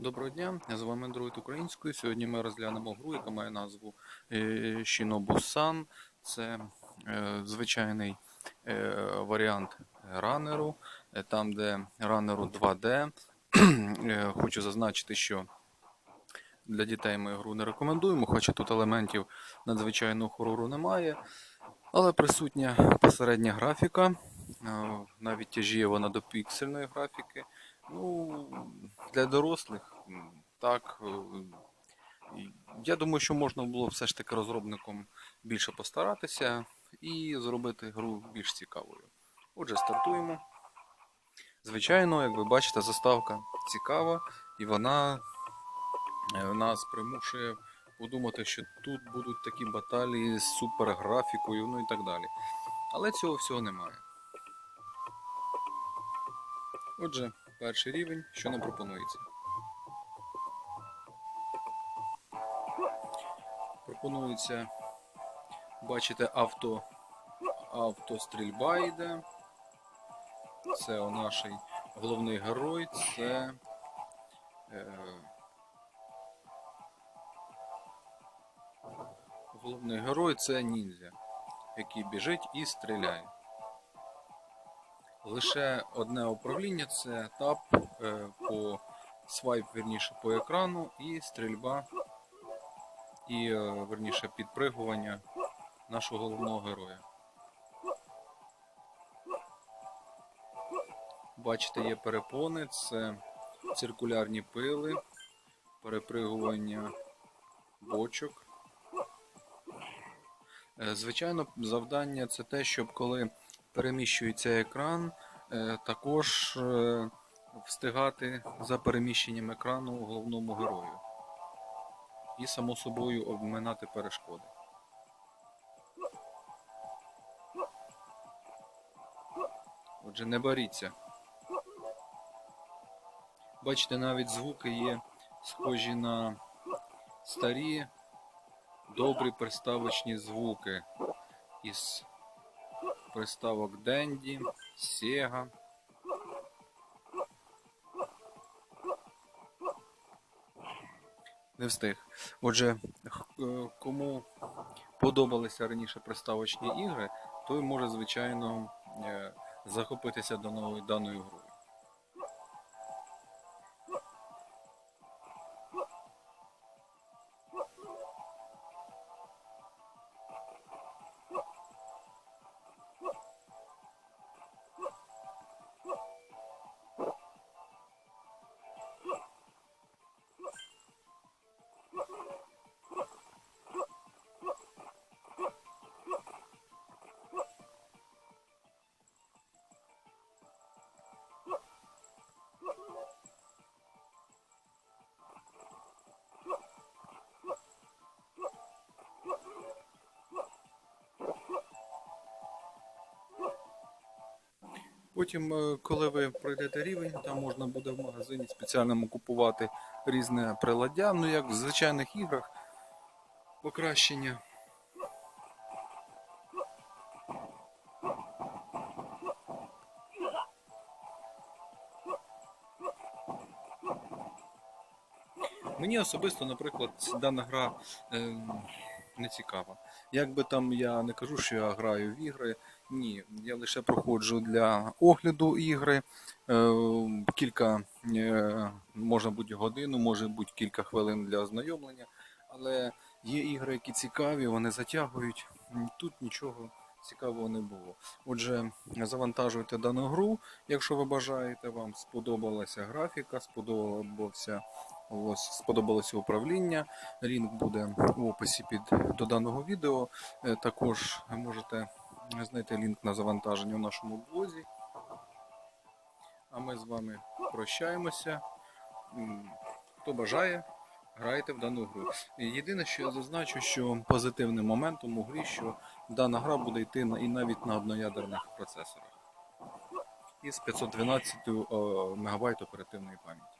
Доброго дня, з вами Android українською. Сьогодні ми розглянемо гру, яка має назву е, Shinobu-san. Це е, звичайний е, варіант ранеру, там, де ранеру 2D. Е, Хочу зазначити, що для дітей ми гру не рекомендуємо, хоча тут елементів надзвичайного хорору немає. Але присутня посередня графіка, навіть тяжіє вона до піксельної графіки. Ну, для дорослих, так. е, Я думаю, що можна було все ж таки розробникам більше постаратися і зробити гру більш цікавою. Отже, стартуємо. Звичайно, як ви бачите, заставка цікава, і вона е, нас примушує подумати, що тут будуть такі баталії з суперграфікою, ну і так далі. Але цього всього немає. Отже, перший рівень, що нам пропонується. Пропонується, бачите, авто, автострільба йде. Це наш головний герой, це е, головний герой це ніндзя, який біжить і стріляє. Лише одне управління це тап е, по свайп, верніше по екрану, і стрільба, і е, верніше підпригування нашого головного героя. Бачите, є перепони, це циркулярні пили, перепригування бочок. Е, Звичайно, завдання це те, щоб коли переміщується екран, е, також е, встигати за переміщенням екрану головному герою. І, само собою, обминати перешкоди. Отже, не боріться. Бачите, навіть звуки є схожі на старі, добрі приставочні звуки із приставок Денді, Sega. Не встиг. Отже, е, кому подобалися раніше приставочні ігри, той може, звичайно, захопитися захопитися даною, даною грою. Потім, е, коли ви пройдете рівень, там можна буде в магазині спеціальному купувати різне приладдя, ну як в звичайних іграх, покращення. Мені особисто, наприклад, дана гра е, не цікава. Як би там я не кажу, що я граю в ігри, ні, я лише проходжу для огляду ігри. Е, кілька, е, може бути годину, може бути кілька хвилин для ознайомлення. Але є ігри, які цікаві, вони затягують. Тут нічого цікавого не було. Отже, завантажуйте дану гру, якщо ви бажаєте, вам сподобалася графіка, сподобався, ось, сподобалося управління. Лінк буде в описі під до даного відео. Е, Також можете знайти лінк на завантаження у нашому блозі. А ми з вами прощаємося. Хто бажає, грайте в дану гру. Єдине, що я зазначу, що позитивним моментом у грі, що дана гра буде йти і навіть на одноядерних процесорах. Із 512 МБ оперативної пам'яті.